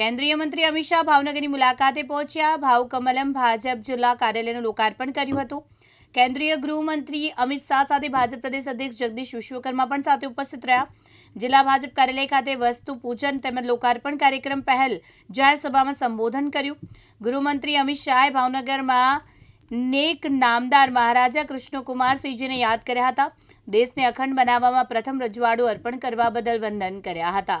કેન્દ્રીય મંત્રી અમિત શાહ ભાવનગરની મુલાકાતે પહોંચ્યા. ભાવકમલમ ભાજપ જિલ્લા કાર્યાલયનું લોકાર્પણ કર્યું હતું. કેન્દ્રીય ગૃહમંત્રી અમિત શાહ સાથે ભાજપ પ્રદેશ અધ્યક્ષ જગદીશ વિશ્વકર્મા પણ સાથે ઉપસ્થિત રહ્યા. જિલ્લા ભાજપ કાર્યાલય ખાતે વસ્તુ પૂજન તેમજ લોકાર્પણ કાર્યક્રમ પહેલ જાહેર સભામાં સંબોધન કર્યું. ગૃહમંત્રી અમિત શાહે ભાવનગરમાં નેક નામદાર મહારાજા કૃષ્ણકુમારસિંહજીને યાદ કર્યા હતા. દેશને અખંડ બનાવવામાં પ્રથમ રજવાડું અર્પણ કરવા બદલ વંદન કર્યા હતા.